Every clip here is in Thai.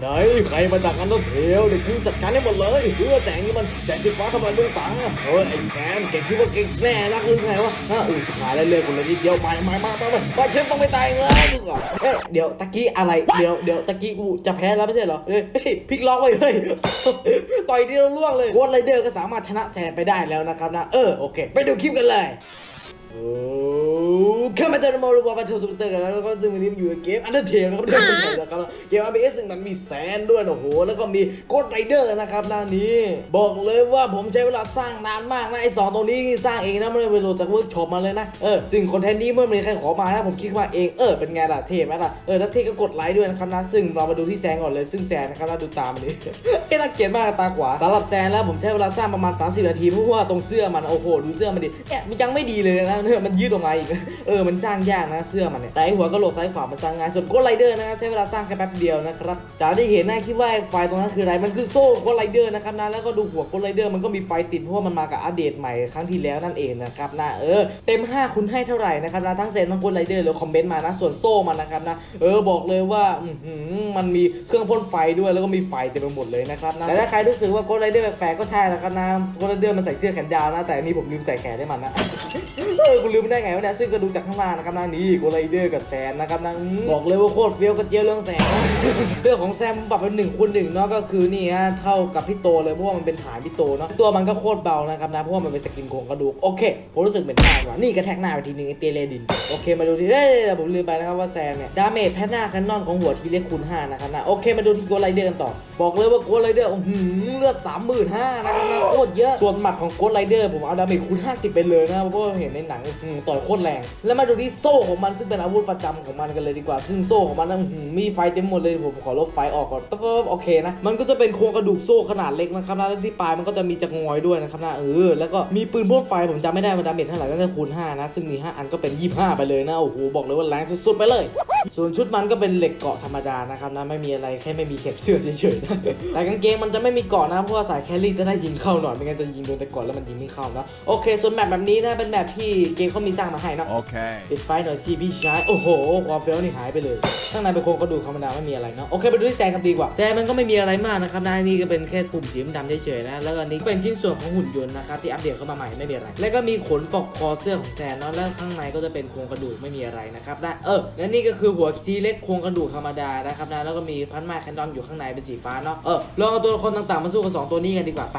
ไหนใครมาจากอันโนเทลเดี๋ยวฉันจัดการให้หมดเลยเพื่อแสงนี่มันแสงสีฟ้าทำลายดวงตาเฮ้ยไอ้แซมแกคิดว่าเก่งแน่นักหรือไงวะฮะอุ้ยสุดท้ายแล้วเลือกคนละนิดเดียวมามามามามามาฉันต้องไม่ตายเลยดีกว่าเอ๊ะเดี๋ยวตะกี้อะไรเดี๋ยวเดี๋ยวตะกี้กูจะแพ้แล้วไม่ใช่เหรอเฮ้ยพลิกล็อกไปเลยต่อยเดียวล่วงเลยโค้ดไรเดอร์ก็สามารถชนะแซมไปได้แล้วนะครับนะเออโอเค ไปดูคลิปกันเลยโอ้ เข้ามาเติมโมรูบอลไปเทลซูเปอร์เตอร์กันแล้วแล้วก็ซึ่งวันนี้มันอยู่ในเกมอันเดอร์เทลนะครับเพื่อนๆนะครับเกม RPS ซึ่งมันมีแสนด้วยนะโอ้โหแล้วก็มีโกดไรเดอร์นะครับหน้านี้ บอกเลยว่าผมใช้เวลาสร้างนานมากนะไอ้สองตัวนี้นี่สร้างเองนะไม่ได้ไปโหลดจากเวิร์กช็อปมาเลยนะเออซึ่งคอนเทนต์นี้เมื่อมีใครขอมานะผมคิดมาเองเออเป็นไงล่ะเท่ไหมล่ะเออถ้าเท่ก็กดไลค์ด้วยนะครับนะซึ่งเรามาดูที่แซงก่อนเลยซึ่งแซงนะครับนะดูตามมันนี้เอ้น่าเกลียดมากตาขวาสำหรับแซงแล้วผมใช้เวลาสร้างประมาณ 30 นาทีเพราะว่าตรงเสื้อมันโอ้โหดูเสื้อมันดิเนี่ยมันยังไม่ดีเลยนะเนี่ยมันยืดออกมาอีกเออมันสร้างยากนะเสื้อมันเนี่ยแต่ไอหัวก็โหลดซ้ายขวามันสร้างง่ายส่วนโกดไรเดอร์นะครับใช้เวลาสร้างแค่แป๊บเดียวนะครับจากที่เห็นนะคิดว่าไฟตรงนั้นคืออะไรมันคือโซ่โกดไรเดอร์นะครับนะแล้วก็ดูหัวโกดไรเดอร์มันก็มีไฟติดเพราะมันมากับอัปเดตใหม่ครั้งที่แล้วนั่นเองนะครับนะเออเต็ม 5 คุณให้เท่าไหร่นะครับนะทั้งเซนทั้งโกดไรเดอร์หรือคอมเมนต์มานะส่วนโซ่มันนะครับนะเออบอกเลยว่าอื้อหือมันมีเครื่องพ่นไฟด้วยแล้วก็มีไฟเต็มไปหมดเลยนะครับนะแต่ถ้าใครรู้สึกว่าโกดไรเดอร์แปลกๆก็ใช่นะครับนะโกดไรเดอร์มันใส่เสื้อแขนยาวนะแต่อันนี้ผมลืมใส่แขนให้มันนะเออกูลืมได้ไงวะเนี่ยซึ่งก็ดูจากข้างล่างนะครับนะนี่โกไรเดอร์กับแซนนะครับนะอืมบอกเลยว่าโคตรเฟี้ยวกับเจียวเรื่องแสงเรื่องของแซมผมปรับเป็นหนึ่งคูณหนึ่งเนาะก็คือนี่ฮะเท่ากับพี่โตเลยเพราะว่ามันเป็นฐานพี่โตเนาะตัวมันก็โคตรเบานะครับนะเพราะว่ามันเป็นสกินโครงกระดูกโอเคผมรู้สึกเหมือนทางว่ะนี่กระแทกหน้าไปทีนึงไอเตเลดินโอเคมาดูทีเอ้ยผมลืมไปนะครับว่าแซมเนี่ยดาเมจแพทหน้าคันนอนของหัวทีเล็กคูณห้านะครับนะโอเคมาดูที่โกไรเดอร์กันต่อ บอกเลยว่าโกไรเดอร์อื้อหือเลือดสามหมื่นห้านะครับนะโคตรเยอะส่วนหมัดของโกไรเดอร์ผมเอาดาเมจคูณ50ไปเลยนะเพราะว่าเห็นในหนังอืมต่อยโคตรแรงแล้วมาดูที่โซ่ของมันซึ่งเป็นอาวุธประจำของมันกันเลยดีกว่า ซึ่งโซ่ของมันนะอื้อหือมีไฟเต็มหมดเลยผมขอลบไฟออกก่อนปั๊บโอเคนะมันก็จะเป็นโครงกระดูกโซ่ขนาดเล็กนะครับนะแล้วที่ปลายมันก็จะมีจักรงอยด้วยนะครับนะเออแล้วก็มีปืนพ่นไฟผมจำไม่ได้ว่าดาเมจเท่าไหร่ก็จะคูณ5นะซึ่งมี5อันก็เป็น 25 ไปเลยนะโอ้โหบอกเลยว่าแรงสุดๆไปเลย ส่วนชุดมันก็เป็นเหล็กเกาะธรรมดานะครับนะไม่มีอะไรแค่ไม่มีเข็มเสื้อเฉยๆนะแต่กางเกงมันจะไม่มีเกาะนะเพราะว่าสายแครี่จะได้ยิงเข้าหน่อยไม่งั้นจะยิงโดนแต่เกาะแล้วมันยิงไม่เข้านะโอเคส่วนแมปแบบนี้นะเป็นแมปที่เกมเขามีสร้างมาให้นอะ Okay. ปิดไฟหน่อยสิพี่ชาย โอ้โห ความเฟี้ยวนี่หายไปเลย ข้างในเป็นโครงกระดูกธรรมดาไม่มีอะไรเนาะ โอเคไปดูที่แซงกันดีกว่า แซงมันก็ไม่มีอะไรมากนะครับนะนี่ก็เป็นแค่ปุ่มสีดำเฉยๆนะ แล้วก็อันนี้เป็นชิ้นส่วนของหุ่นยนต์นะครับที่อัปเดตเข้ามาใหม่ไม่มีอะไร แล้วก็มีขนปกคอเสื้อของแซนเนาะ แล้วข้างในก็จะเป็นโครงกระดูกไม่มีอะไรนะครับนะเออ และนี่ก็คือหัวทีเล็กโครงกระดูกธรรมดานะครับนะ แล้วก็มีพันไม้แคนดอนอยู่ข้างในเป็นสีฟ้าเนาะ เออ ลองเอาตัวละครต่างๆมาสู้กับสองตัวนี้กันดีกว่าไป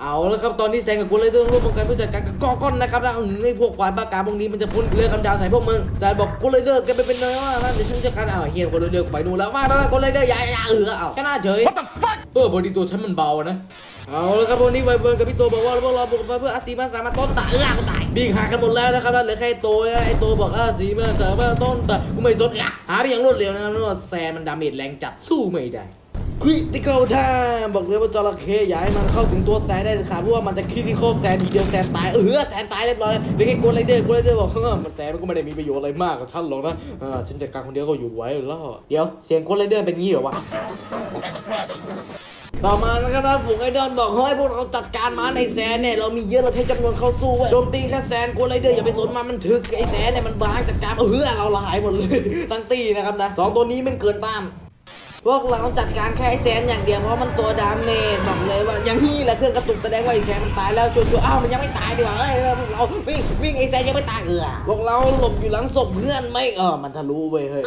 เอาแล้วครับตอนนี้แซงกับกูเลยต้องร่วมกันเพื่อจัดการกับกอก้อนนะครับนะอืมไอ้พวกควายบ้ากาพวกนี้มันจะพ่นเลือดกำดาวใส่พวกมึงแซนบอกกูเลยเลิกกันไปเป็นน้อยว่านะเดี๋ยวฉันจะการเอาเฮียกูเลยเลิกไปนู่นแล้วมาแล้วกูเลยเลิกอย่าอย่าเออเอาแค่หน้าเฉย What the fuck เออบอดี้ตัวฉันมันเบานะเอาแล้วครับวันนี้ไวเบิร์นกับพี่โตบอกว่าพวกเราบุกมาเพื่ออาซีมาสามารถต้นตาเออกูตายบีงหากันหมดแล้วนะครับนะเหลือแค่ไอ้โตนะไอ้โตบอกอาซีมาสามารถต้นตากูไม่สนอะหาไปอย่างรวดเร็วนะครับเพราะว่าแซนมันดาเมจแรงจัดสู้ไม่ได้ คริติคอลทม์บอกเลยว่าจระเข้อย่าให้มันเข้าถึงตัวแซนได้เลยค่ะเพราะว่ามันจะคริติคอลแซนทีเดียวแซนตายเออแซนตายเรียบร้อยเลยแค่โกนไรเดอร์โกนไรเดอร์บอกเฮ้ยมันแซนมันก็ไม่ได้มีประโยชน์อะไรมากกับฉันหรอกนะเออฉันจัดการคนเดียวก็อยู่ไหวอยู่แล้วเดี๋ยวเสียงโกนไรเดอร์เป็นงี้เหรอวะต่อมานะครับนะฝูงไอดอลบอกเฮ้ยพวกเราจัดการมาในแซนเนี่ยเรามีเยอะเราใช้จำนวนเข้าสู้เว้ยโจมตีแค่แซนโกนไรเดอร์อย่าไปสนมันมันถึกไอแซนเนี่ยมันบางจัดการเออเราละหายหมดเลยตั้งตีนะครับนะสองตัวนี้มันเกินต้าน พวกเราจัดการแค่ไอแซนอย่างเดียวเพราะมันตัวดาเมจบอกเลยว่าอย่างนี้แหละเครื่องกระตุกแสดงว่าไอแซนมันตายแล้วชัวร์ๆอ้าวมันยังไม่ตายดีกว่าเอ้ยเออพวกเราวิ่งวิ่งไอแซนยังไม่ตายเออพวกเราหลบอยู่หลังศพเพื่อนไม่เออมันทะลุเว้ยเฮ้ย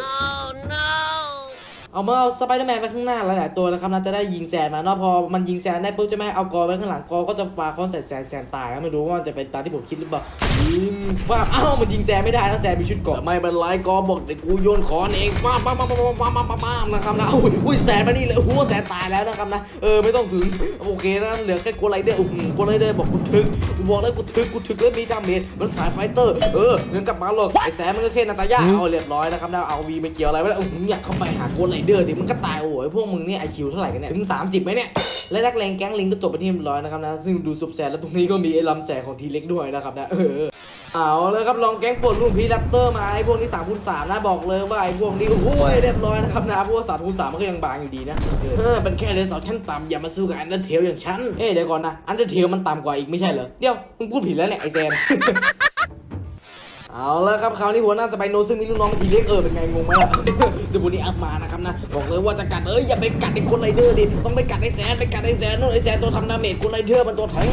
เอามาเอาสไปเดอร์แมนไปข้างหน้าหลายๆตัวนะครับนะจะได้ยิงแซนมาเนาะพอมันยิงแซนได้ปุ๊บจะไหมเอากอไว้ข้างหลังกอก็จะปาคอนใส่แซนแซนตายนะไม่รู้ว่ามันจะเป็นตามที่ผมคิดหรือเปล่า ยิงฟ้าอ้าวมันยิงแซมไม่ได้นะแซมมีชุดเกาะไม่เป็นไรกอบอกแต่กูโยนขอนเองฟ้าป้าป้าป้าป้าป้าป้าป้านะครับนะโอ้ยแซมมานี่เลยโอ้โหแซมตายแล้วนะครับนะเออไม่ต้องถึงโอเคนะเหลือแค่กูไรเดอร์โอ้โหกูไรเดอร์บอกกูถึงกูบอกแล้วกูถึงกูถึงแล้วมีดาเมจมันสายไฟเตอร์เออเงินกลับมาหรอกไอแซมมันก็แค่นาตายาเอาเรียบร้อยนะครับนะเอาวีไปเกี่ยวอะไรไม่ได้โอ้โหอยากเข้าไปหากูไรเดอร์ดิมันก็ตายโอ้ยพวกมึงนี่ไอคิวเท่าไหร่กันเนี่ยถึง 30ไหมเนี่ยและนักเลงแก๊งลิงก็จบไปที่เรียบร้อยนะครับนะซึ่งดูซุบแซนแล้วตรงนี้ก็มีไอ้ลำแสงของทีเล็กด้วยนะครับนะเออ เอาเลยครับลองแก๊งปวดรุ่นพีแรปเตอร์มาไอ้พวกนี้สามคูณสามนะบอกเลยว่าไอ้พวกนี้โอ้ยเรียบร้อยนะครับนะพวกสามคูณสามมันก็ยังบางอยู่ดีนะเออเป็นแค่เดนสองชั้นต่ำอย่ามาสู้กับอันเดอร์เทลอย่างฉันเอ้ยเดี๋ยวก่อนนะอันเดอร์เทลมันต่ำกว่าอีกไม่ใช่เหรอเดี๋ยวมึงพูดผิดแล้วแหละไอแซนเอาละครับคราวนี้หัวหน้าสไปโนซึ่งมีลูกน้องเป็นทีเล็กเออเป็นไงงงไหมล่ะจะบุนี้อัพมานะครับนะบอกเลยว่าจะกัดเอ้ยอย่าไปกัดไอ้คนไรเดอร์ดิต้องไปกัดไอ้แซนไปกัดไอ้แซนนู่นไอ้แซนตัวทำดาเมจคนไรเดอร์มันตัวแทง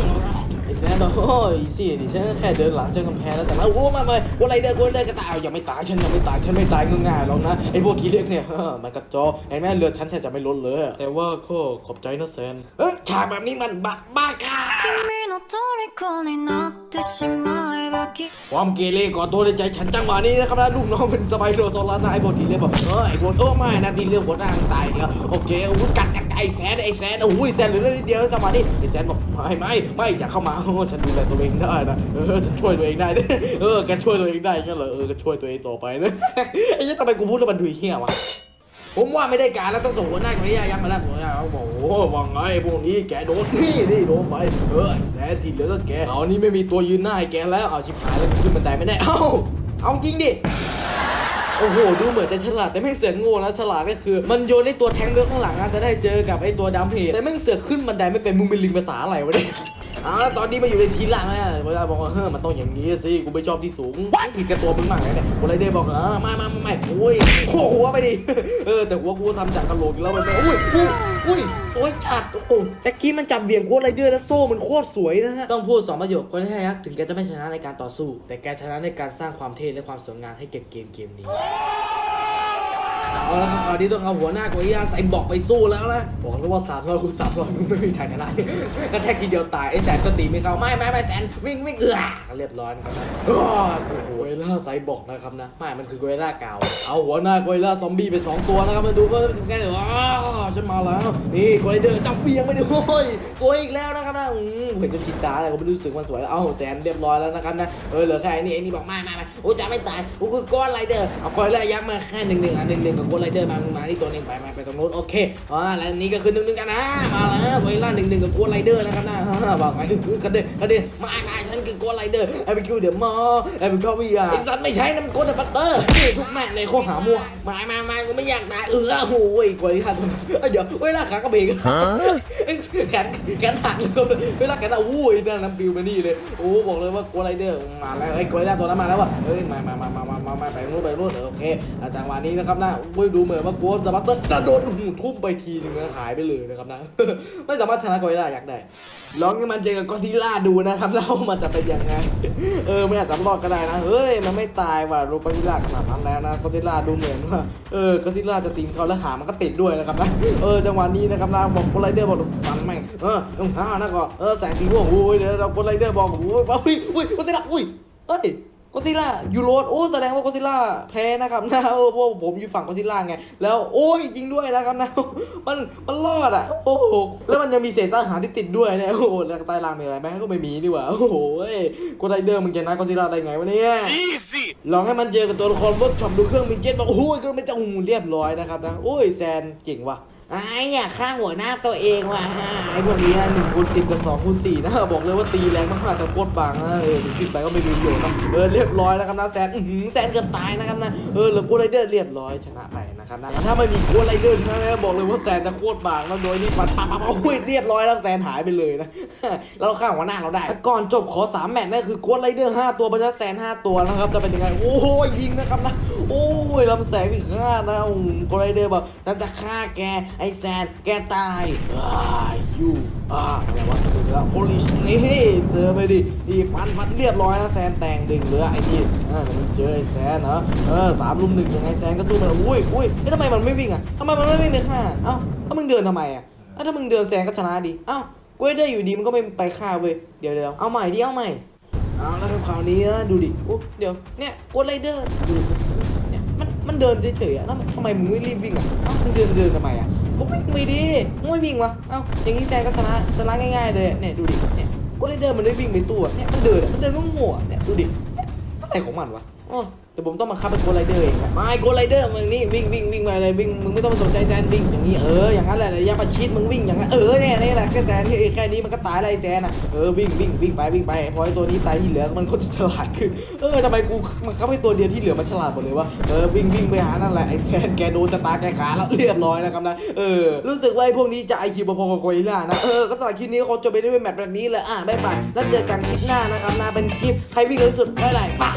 ไอ้แซนโอ้ยสิดิฉันก็แค่เดินหลังจากำแพงแล้วแต่ว่าโอ้มาเลยกูไรเดินกูเดินก็ตายอย่าไม่ตายฉันยังไม่ตายฉันไม่ตายง่ายๆหรอกนะไอ้พวกกีเล็กเนี่ยมันกระจอเห็นไหมเรือฉันแทบจะไม่ลดเลย แต่ว่าก็ขอบใจนะแซนเอ้ฉากแบบนี้มันบ้าบ้าค่ะความเกเรก่อตัวในใจฉันจังหวะนี้นะครับนะลูกน้องเป็นสไปโรซอลานายพวกทีเล็กบอกเออไอ้พวกโอ้ไม่นะทีเล็กหัวหน้าตายแล้วโอเคกัดกัน ไอ้แซนไอ้แซนโอ้ยแซนเหลือนิดเดียวจังหวะนี้ไอ้แซนบอกไม่ไม่ไม่อย่าเข้ามาฉันดูแลตัวเองได้นะเออฉันช่วยตัวเองได้เออแกช่วยตัวเองได้งั้นเหรอเออก็ช่วยตัวเองต่อไปนะไอ้ยี่ทำไมกูพูดแล้วมันดูเหี้ยวะผมว่าไม่ได้การแล้วต้องส่งหัวหน้าคนนี้ยังมาแล้วผมเอาบอกโอ้ว่าไงพวกนี้แกโดนนี่นี่โดนไปเออไอแสนทีเหลือก็แกเอานี่ไม่มีตัวยืนหน้าให้แกแล้วเอาชิบหายแล้วขึ้นบันไดไม่ได้เอ้าเอาจริงดิ อ้โห ดูเหมือนจะฉลาดแต่แม่งเสือกโง่แล้วฉลาดก็คือ มันโยนไอ้ตัวแทงเลือข้างหลังนะจะได้เจอกับไอ้ตัวดำเพจแต่แม่งเสือกขึ้นบันไดไม่เป็นมึงเป็นลิงภาษาอะไรวะเนี่ยเอาวตอนนี้มาอยู่ในทีหลังแล้วเวลาบอกว่าเฮ้ยมันต้องอย่างนี้สิกูไม่ชอบที่สูงผิดกับตัวมึงมากเลยเนี่ยคนไรเดย์บอกเออไม่ไม่ไม่ไม่โอ้ยโคหัวไปดิเออแต่หัวกูทำจากกระโหลกแล้วมันโอ้ย อุ้ยสวยจัดโอ้โหแต่กี้มันจับเบี่ยงโคตรไรเดอร์แล้วโซ่มันโคตรสวยนะฮะ ต้องพูดสองประโยคก็ได้ครับถึงแกจะไม่ชนะในการต่อสู้ แต่แกชนะในการสร้างความเท่และความสวยงามให้เก็บเกมเกมนี้ เอาละครับคราวนี้ต้องเอาหัวหน้ากอริลลาใส่บอกไปสู้แล้วนะบอกแล้วว่าสามร้อยคูณสามร้อยไม่มีทางชนะก็แค่กินเดียวตายไอ้แสนก็ตีไม่เข้าไม่ไม่ไม่แสนวิ่งวิ่งเอือเรียบร้อยนะครับนะโอ้โหกอริลลาใส่บอกนะครับนะไม่มันคือกอริลลาเก่าเอาหัวหน้ากอริลลาซอมบี้ไปสองตัวนะครับมาดูก็เป็นไงว้าวฉันมาแล้วนี่กอริลเดอร์จับเวียงไม่ได้โอ้ยสวยอีกแล้วนะครับนะอืมเห็นจนชินตาเลยก็ไม่รู้สึกมันสวยแล้วเอาแสนเรียบร้อยแล้วนะครับนะเออเหลือแค่ไอ้นี่ไอ้นี่บอกไม่ไม่ไม่โอ้จะไม่ตายโอ้คือก้อนไรเดอร์เอากอริลลายักษ์มาแค่หนึ่งหนึ่งอะหนึ่งหนึ่งกับก้อนไรเดอร์มามึงมาที่ตัวหนึงไปไปไปตรงนู้นโอเคอ่าแล้วนี่ก็คือหนึ่งหนึ่งกันนะมาแล้วกอริลลาหนึ่งหนึ่งกับก้อนไรเดอร์นะครับนะฮ่าบอกไปถึงกระเด็นกระเด็นมามาฉันคือก้อนไรเดอร์ไอ้ไปคิวเดี๋ยวมอไอ้ไปเข้าวีอาร์ไอ้สัตว์ไม่ใช่น้ำก้นปัตเตอร์นี่ทุกแม่งเลยข้อหามั่วมามามากูไม่อยากตายเออโอ้ยกอริลลาเอ้ยเดี๋ยวเวลาขากระเบงเอ้ยแขนแขนหักเลยก็เวลาแขนหักอู้ยนั่นน้ำปิวมานี่เลยโอ้บอกเลยว่ากัวไรเดอร์มาแล้วไอ้ยกัวไรเดอร์ตัวนั้นมาแล้วว่ะเอ้ยมามามามามามามาไปนู่นไปนู่นเออโอเคอาจังหวะนี้นะครับนะอุ้ยดูเหมือนว่ากัวสปัตเตอร์จะโดนหูทุ่มไปทีนึงนะหายไปเลยนะครับนะ ไม่สามารถชนะกัวไรเดอร์อยากได้ลองให้มันเจอกับกอซิลล่าดูนะครับแล้วมันจะเป็นยังไง เออไม่อาจจะรอดก็ได้นะเฮ้ยมันไม่ตายว่ะรูกอซิลล่าขนาดนั้นแล้วนะกอซิลล่าดูเหมือนว่าเออกอซิลล่าจะตีมเขาแล้วหางมันก็ติดด้วยนะครับนะเออจังหวะนี้นะครับนะบอกกัวไรเดอร์บอกฟันแม่งเออต้องห้านะก็เออแสงสีม่วงโอ้ยเดี๋ยวเรากัวไรเดอร์บอกโอ้ยอุ้ยอุ้ยกอซิลล่าอุ้ยเฮ้ย กอซิลล่ายูโรโอ้แสดงว่ากอซิลล่าแพ้นะครับนะเออเพราะว่าผมอยู่ฝั่งกอซิลล่าไง แล้วโอ้ยจริงด้วยนะครับนะมันมันรอดอะโอ้โหแล้วมันยังมีเศษอาหารที่ติดด้วยเนี่ยโอ้โหแล้วใต้รางมีอะไรไหมก็ไม่มีนี่หว่าโอ้โหกอไรเดอร์มันจะนะกอซิลล่าได้ไงวะเนี่ย Easy! ลองให้มันเจอกับตัวละครเวิร์กช็อปดูเครื่องบินเจ็ตบอกโอ้ยก็ไม่ต้องเรียบร้อยนะครับนะโอ้ยแซนเก่งว่ะ ไอ้เนี่ยข้างหัวหน้าตัวเองว่ะไอ้พวกนี้นะหนึ่งคูณสิบกับสองคูณสี่นะบอกเลยว่าตีแรงมากแต่โคตรบางนะเออถึงขึ้นไปก็ไม่มีประโยชน์นะเออเรียบร้อยนะครับนะแซนอื้ออแซนเกือบตายนะครับนะเออเหลือกูไรเดอร์เรียบร้อยชนะไป นะครับแต่ถ้าไม่มีกูไรเดอร์ชนะบอกเลยว่าแซนจะโคตรบางแล้วโดยนี่ปัดปัดปัดปัดโอ้ยเรียบร้อยแล้วแซนหายไปเลยนะแล้วข้างหัวหน้าเราได้ก่อนจบขอสามแมตช์นั่นคือโค้ดไรเดอร์ห้าตัวประชันแซนห้าตัวนะครับจะเป็นยังไงโอ้ยยิงนะครับนะโอ้ยลำแสงอีกห้านะโค้ดไรเดอร์บอกฉันจะฆ่าแกไอ้แซนแกตายอ้ายูอ่าอะไรวะถึงแล้วโพลิชนี่เจอไปดิดีฟันฟันเรียบร้อยนะแซนแต่งดึงเหลือไอ้นี่อ่าเดี๋ยวมันเจอไอ้แซนเหรอเออสามลุมหนึ่งยังไงแซนก็สู้มันอุ้ยอุ้ยเอ๊ะทำไมมันไม่วิ่งอะทำไมมันไม่วิ่งเลยค่ะเอ้าถ้ามึงเดินทำไมอะเอ้าถ้ามึงเดินแซนก็ชนะดิเอ้ากูได้อยู่ดีมันก็ไม่ไปฆ่าเว้ยเดี๋ยวเดี๋ยวเอาใหม่ดิเอาใหม่เอาแล้วคราวนี้นะดูดิโอ้เดี๋ยวเนี่ยกดไรเดอร์ดูเนี่ยมันมันเดินเฉยๆอะแล้วทำไมมึงไม่รีบวิ่งอะเอ้ามึงเดินเดินทำไมอะก็วิ่งไม่ดีมึงไม่วิ่งวะเอ้าอย่างนี้แซนก็ชนะชนะง่ายๆเลยเนี่ยดูดิเนี่ยกดไรเดอร์มันไม่วิ่งไปสู้อะเนี่ยมันเดินมันเดินงงๆอ่เนี่ยดูดิอะไรของมันวะอ๋อ แต่ผมต้องมาคับเป็นโกดไรเดอร์เองไม่โกดไรเดอร์มึงนี่วิ่งวิ่งวิ่งไปเลยวิ่งมึงไม่ต้องมาสนใจแซนวิ่งอย่างนี้เอออย่างนั้นแหละระยะประชิดมึงวิ่งอย่างนั้นเออเนี่ยนี่แหละแค่แซนแค่นี้มันก็ตายแล้วไอ้แซนอะเออวิ่งวิ่งวิ่งไปวิ่งไปพอไอ้ตัวนี้ตายที่เหลือมันก็จะฉลาดขึ้นเออทำไมกูมันข้าไปตัวเดียวที่เหลือมันฉลาดหมดเลยวะเออวิ่งวิ่งไปหานั่นแหละไอ้แซนแกโดนชะตาแกขาแล้วเรียบร้อยแล้วครับนะเออรู้สึกว่าไอ้พวกนี้จะไอคิวพอๆกับโคอิล่านะเออก็สำหรับคลิปนี้เขาจบไปด้วยแมตช์แบบนี้เลยอะบ๊ายบายแล้วเจอกันคลิปหน้านะครับนะเป็นคลิปใครวิ่งเร็วสุดไม่ไรป่ะ